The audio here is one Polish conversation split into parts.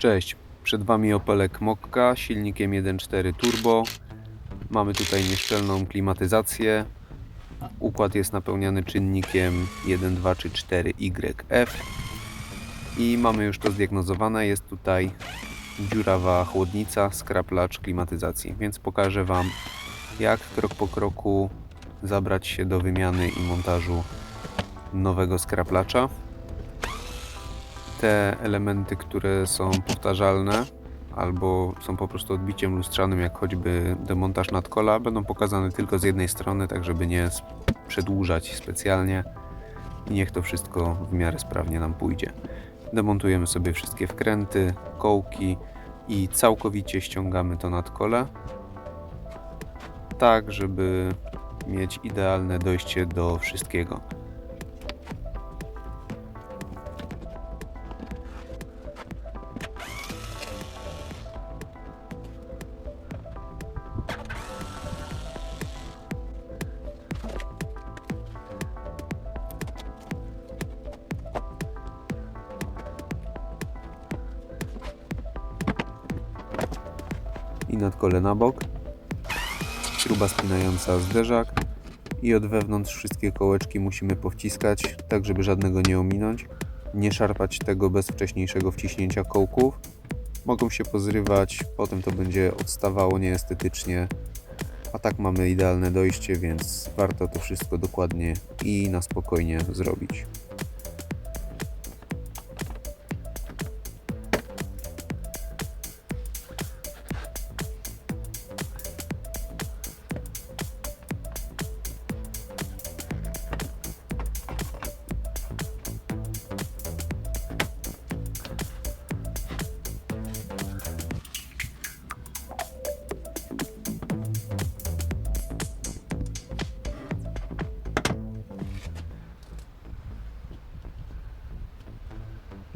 Cześć, przed Wami Opelek Mokka silnikiem 1.4 turbo. Mamy tutaj nieszczelną klimatyzację. Układ jest napełniany czynnikiem 1, 2 czy 4YF. I mamy już to zdiagnozowane. Jest tutaj dziurawa chłodnica, skraplacz klimatyzacji. Więc pokażę Wam, jak krok po kroku zabrać się do wymiany i montażu nowego skraplacza te elementy, które są powtarzalne albo są po prostu odbiciem lustrzanym, jak choćby demontaż nadkola, będą pokazane tylko z jednej strony, tak żeby nie przedłużać specjalnie i niech to wszystko w miarę sprawnie nam pójdzie. Demontujemy sobie wszystkie wkręty, kołki i całkowicie ściągamy to nadkole, tak żeby mieć idealne dojście do wszystkiego. I nadkole na bok, śruba spinająca zderzak i od wewnątrz wszystkie kołeczki musimy powciskać, tak żeby żadnego nie ominąć, nie szarpać tego bez wcześniejszego wciśnięcia kołków. Mogą się pozrywać, potem to będzie odstawało nieestetycznie, a tak mamy idealne dojście, więc warto to wszystko dokładnie i na spokojnie zrobić.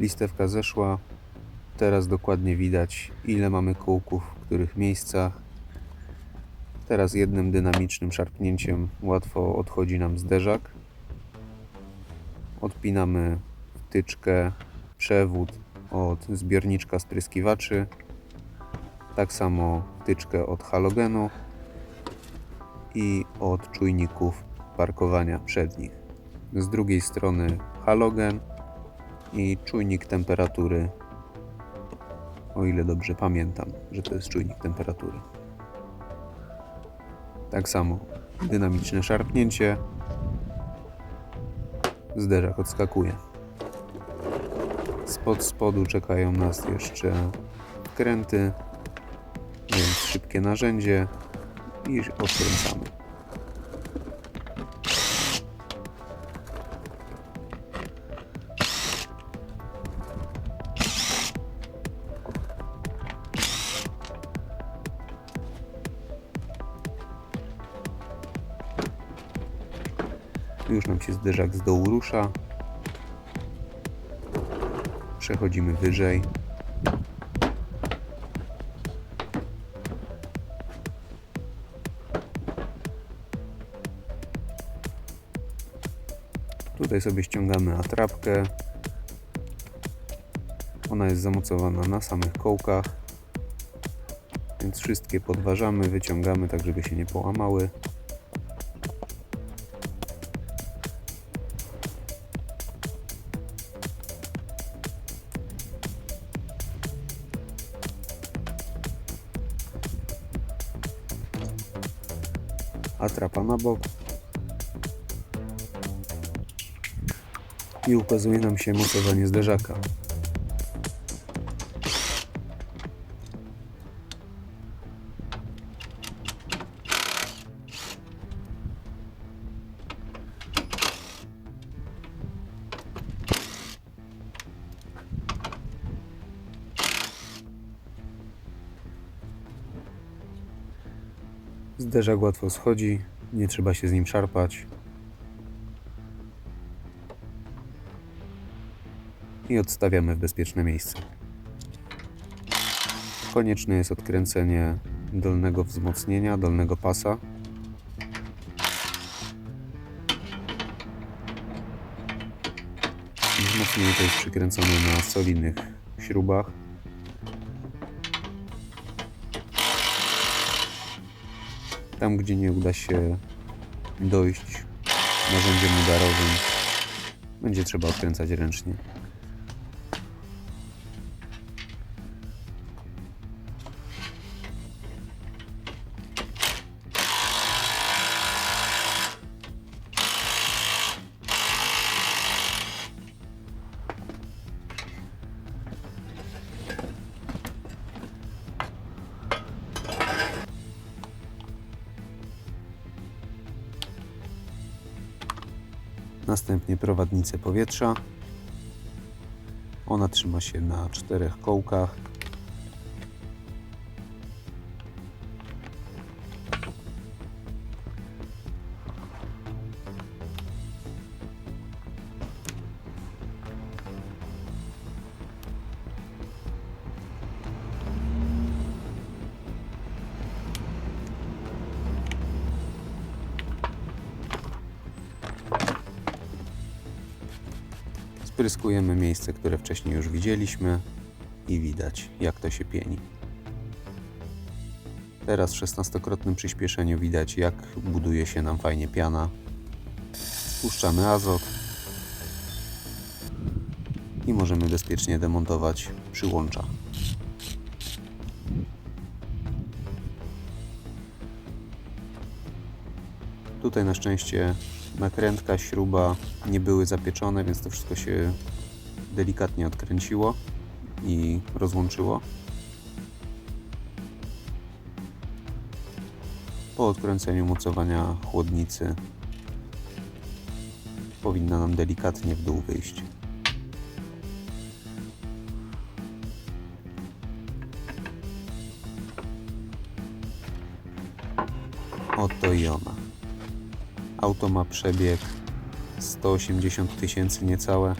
Listewka zeszła. Teraz dokładnie widać, ile mamy kółków, w których miejscach. Teraz jednym dynamicznym szarpnięciem łatwo odchodzi nam zderzak. Odpinamy wtyczkę, przewód od zbiorniczka spryskiwaczy. Tak samo wtyczkę od halogenu i od czujników parkowania przednich. Z drugiej strony halogen i czujnik temperatury. O ile dobrze pamiętam, że to jest czujnik temperatury. Tak samo dynamiczne szarpnięcie. Zderzak odskakuje. Spod spodu czekają nas jeszcze kręty, więc szybkie narzędzie i odkręcamy. Już nam się zderzak z dołu rusza. Przechodzimy wyżej. Tutaj sobie ściągamy atrapkę. Ona jest zamocowana na samych kołkach. Więc wszystkie podważamy, wyciągamy tak, żeby się nie połamały. Atrapa na bok i ukazuje nam się mocowanie zderzaka. Zderzak łatwo schodzi, nie trzeba się z nim szarpać. I odstawiamy w bezpieczne miejsce. Konieczne jest odkręcenie dolnego wzmocnienia, dolnego pasa. Wzmocnienie to jest przykręcone na solidnych śrubach. Tam, gdzie nie uda się dojść narzędziem udarowym, będzie trzeba odkręcać ręcznie. Następnie prowadnicę powietrza. Ona trzyma się na czterech kołkach. Spryskujemy miejsce, które wcześniej już widzieliśmy i widać, jak to się pieni. Teraz w 16-krotnym przyspieszeniu widać, jak buduje się nam fajnie piana. Spuszczamy azot i możemy bezpiecznie demontować przyłącza. Tutaj na szczęście nakrętka, śruba nie były zapieczone, więc to wszystko się delikatnie odkręciło i rozłączyło. Po odkręceniu mocowania chłodnicy powinna nam delikatnie w dół wyjść. Oto i ona. Auto ma przebieg 180 tysięcy niecałe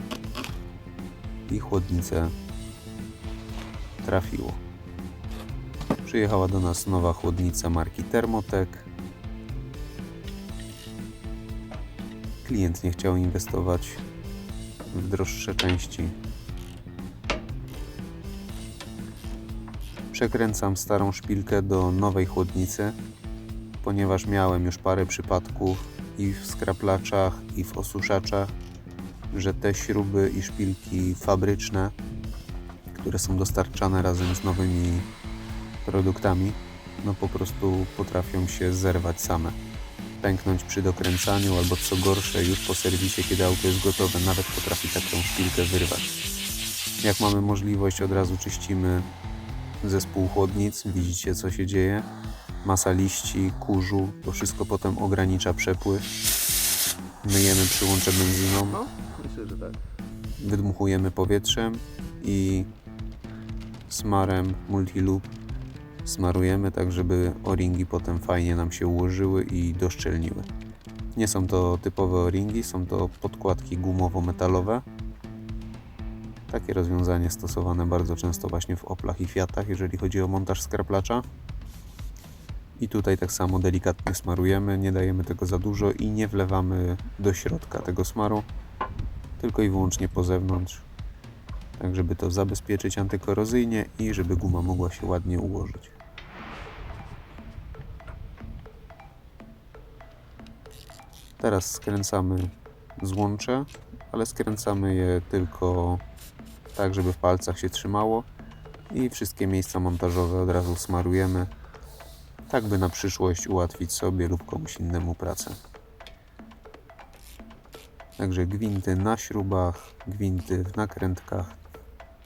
i chłodnicę trafiło. Przyjechała do nas nowa chłodnica marki Thermotech. Klient nie chciał inwestować w droższe części. Przekręcam starą szpilkę do nowej chłodnicy, ponieważ miałem już parę przypadków i w skraplaczach, i w osuszaczach, że te śruby i szpilki fabryczne, które są dostarczane razem z nowymi produktami, no po prostu potrafią się zerwać same. Pęknąć przy dokręcaniu, albo co gorsze, już po serwisie, kiedy auto jest gotowe, nawet potrafi taką szpilkę wyrwać. Jak mamy możliwość, od razu czyścimy zespół chłodnic, widzicie co się dzieje masa liści, kurzu, to wszystko potem ogranicza przepływ. Myjemy przyłącze benzyną, No, myślę, że tak. wydmuchujemy powietrzem i smarem multiloop smarujemy tak, żeby o-ringi potem fajnie nam się ułożyły i doszczelniły. Nie są to typowe o-ringi, są to podkładki gumowo-metalowe. Takie rozwiązanie stosowane bardzo często właśnie w Oplach i Fiatach, jeżeli chodzi o montaż skraplacza. I tutaj tak samo delikatnie smarujemy, nie dajemy tego za dużo i nie wlewamy do środka tego smaru, tylko i wyłącznie po zewnątrz, tak żeby to zabezpieczyć antykorozyjnie i żeby guma mogła się ładnie ułożyć. Teraz skręcamy złącze, ale skręcamy je tylko tak, żeby w palcach się trzymało i wszystkie miejsca montażowe od razu smarujemy tak by na przyszłość ułatwić sobie lub komuś innemu pracę. Także gwinty na śrubach, gwinty w nakrętkach,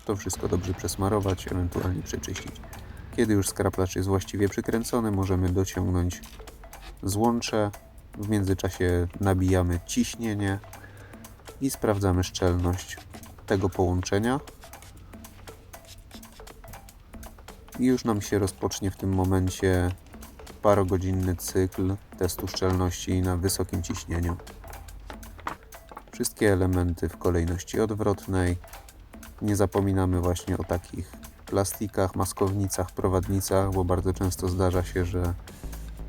to wszystko dobrze przesmarować, ewentualnie przeczyścić. Kiedy już skraplacz jest właściwie przykręcony, możemy dociągnąć złącze. W międzyczasie nabijamy ciśnienie i sprawdzamy szczelność tego połączenia. I już nam się rozpocznie w tym momencie parogodzinny cykl testu szczelności na wysokim ciśnieniu. Wszystkie elementy w kolejności odwrotnej. Nie zapominamy właśnie o takich plastikach, maskownicach, prowadnicach, bo bardzo często zdarza się, że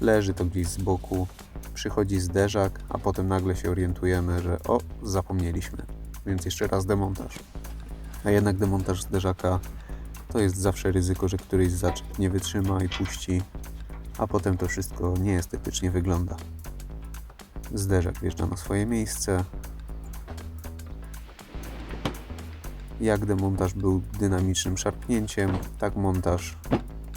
leży to gdzieś z boku, przychodzi zderzak, a potem nagle się orientujemy, że o, zapomnieliśmy. Więc jeszcze raz demontaż. A jednak demontaż zderzaka to jest zawsze ryzyko, że któryś zaczep nie wytrzyma i puści a potem to wszystko nieestetycznie wygląda. Zderzak wjeżdża na swoje miejsce. Jak demontaż był dynamicznym szarpnięciem, tak montaż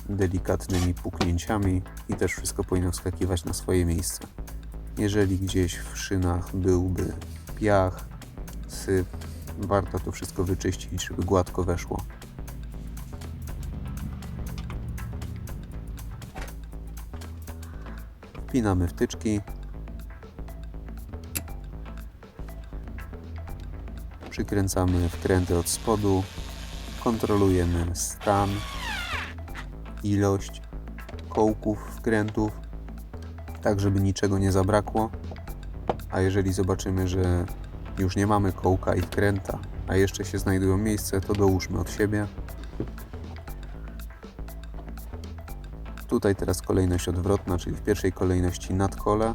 delikatnymi puknięciami i też wszystko powinno wskakiwać na swoje miejsce. Jeżeli gdzieś w szynach byłby piach, syp, warto to wszystko wyczyścić, żeby gładko weszło. Wpinamy wtyczki. Przykręcamy wkręty od spodu. Kontrolujemy stan, ilość kołków, wkrętów, tak żeby niczego nie zabrakło. A jeżeli zobaczymy, że już nie mamy kołka i wkręta, a jeszcze się znajdują miejsce, to dołóżmy od siebie. Tutaj teraz kolejność odwrotna, czyli w pierwszej kolejności nadkole.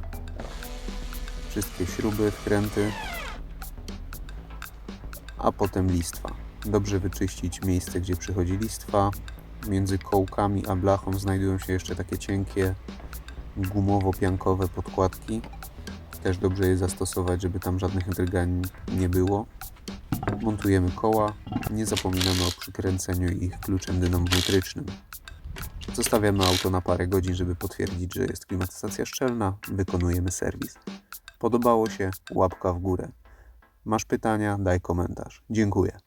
Wszystkie śruby, wkręty, a potem listwa. Dobrze wyczyścić miejsce, gdzie przychodzi listwa. Między kołkami a blachą znajdują się jeszcze takie cienkie, gumowo-piankowe podkładki. Też dobrze je zastosować, żeby tam żadnych drgań nie było. Montujemy koła. Nie zapominamy o przykręceniu ich kluczem dynamometrycznym. Zostawiamy auto na parę godzin, żeby potwierdzić, że jest klimatyzacja szczelna. Wykonujemy serwis. Podobało się? Łapka w górę. Masz pytania? Daj komentarz. Dziękuję.